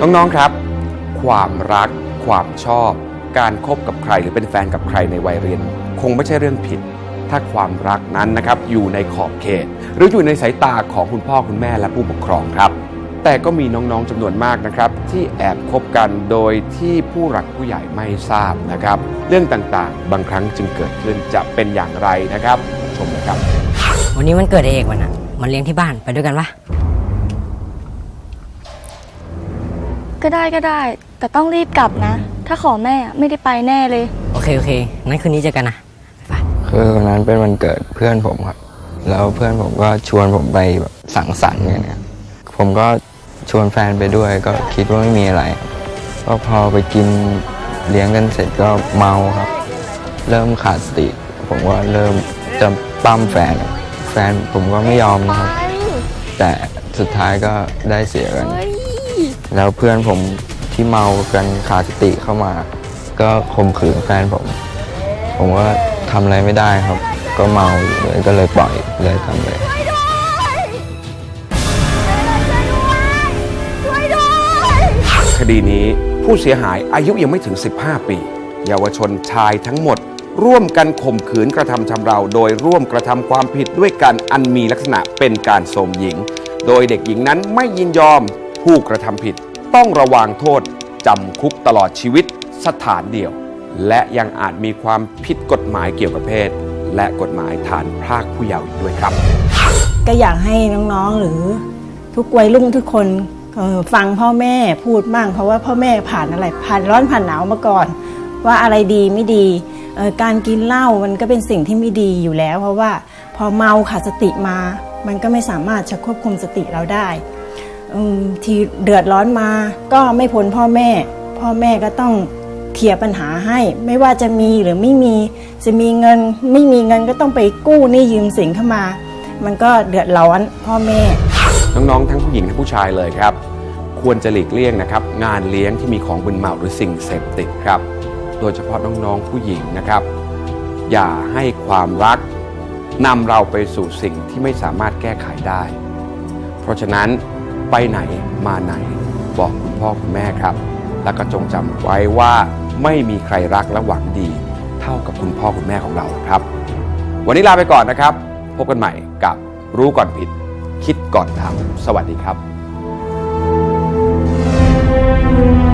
น้องๆครับ ความรัก ความชอบ การคบกับใครหรือเป็นแฟนกับใครในวัยเรียน คงไม่ใช่เรื่องผิด ถ้าความรักนั้นนะครับอยู่ในขอบเขต หรืออยู่ในสายตาของคุณพ่อคุณแม่และผู้ปกครองครับแต่ก็มีน้องๆจำนวนมากนะครับ ที่แอบคบกันโดยที่ผู้หลักผู้ใหญ่ไม่ทราบนะครับ เรื่องต่างๆ บางครั้งจึงเกิดขึ้นจะเป็นอย่างไรนะครับ ชมเลยครับ วันนี้มันเกิดไอ้เอกมันอะมันเลี้ยงที่บ้านไปด้วยกันปะ ก็ได้ก็ได้ แต่ต้องรีบกลับนะ ถ้าขอแม่ไม่ได้ไปแน่เลย โอเค โอเค งั้นคืนนี้เจอกันนะไปคือวันนั้นเป็นวันเกิดเพื่อนผมครับ แล้วเพื่อนผมก็ชวนผมไปแบบสังสรรค์กันเนี่ยผมก็ชวนแฟนไปด้วยก็คิดว่าไม่มีอะไรครับก็พอไปกินเลี้ยงกันเสร็จก็เมาครับ เริ่มขาดสติ ผมว่าเริ่มจะปั้มแฟนครับแฟนผมก็ไม่ยอมนะครับ แต่สุดท้ายก็ได้เสียกัน แล้วเพื่อนผมที่เมากันขาดสติเข้ามา ก็ข่มขืนแฟนผม ผมว่าทำอะไรไม่ได้ครับ ก็เมาอยู่เลยก็เลยปล่อยเลยทำเลย คดีนี้ผู้เสียหายอายุยังไม่ถึง 15 ปี เยาวชนชายทั้งหมด ร่วมกันข่มขืนกระทำชำเรา โดยร่วมกระทำความผิดด้วยกันอันมีลักษณะเป็นการโสมหญิง โดยเด็กหญิงนั้นไม่ยินยอม ผู้กระทำผิดต้องระวางโทษจำคุกตลอดชีวิตสถานเดียว และยังอาจมีความผิดกฎหมายเกี่ยวกับเพศ และกฎหมายฐานพรากผู้เยาว์อีกด้วยครับ ก็อยากให้น้องๆหรือทุกวัยรุ่นทุกคนฟังพ่อแม่พูดบ้างเพราะว่าพ่อแม่ผ่านอะไรผ่านร้อนผ่านหนาวมาก่อน ว่าอะไรดีไม่ดีการกินเหล้ามันก็เป็นสิ่งที่ไม่ดีอยู่แล้ว เพราะว่าพอเมาขาดสติมา มันก็ไม่สามารถจะควบคุมสติเราได้ ที่เดือดร้อนมา ก็ไม่พ้นพ่อแม่ พ่อแม่ก็ต้องเคลียร์ปัญหาให้ ไม่ว่าจะมีหรือไม่มีจะมีเงินไม่มีเงินก็ต้องไปกู้หนี้ยืมสินเข้ามา มันก็เดือดร้อนพ่อแม่ น้องๆ ทั้งผู้หญิงและผู้ชายเลยครับ ควรจะหลีกเลี่ยงนะครับ งานเลี้ยงที่มีของมึนเมาหรือสิ่งเสพติดครับ โดยเฉพาะน้องๆผู้หญิงนะครับ อย่าให้ความรักนำเราไปสู่สิ่งที่ไม่สามารถแก้ไขได้ เพราะฉะนั้น ไปไหนมาไหน บอกคุณพ่อคุณแม่ครับ และก็จงจำไว้ว่าไม่มีใครรักและหวังดี เท่ากับคุณพ่อคุณแม่ของเราครับ วันนี้ลาไปก่อนนะครับ พบกันใหม่กับรู้ก่อนผิด คิดก่อนทำสวัสดีครับ thank you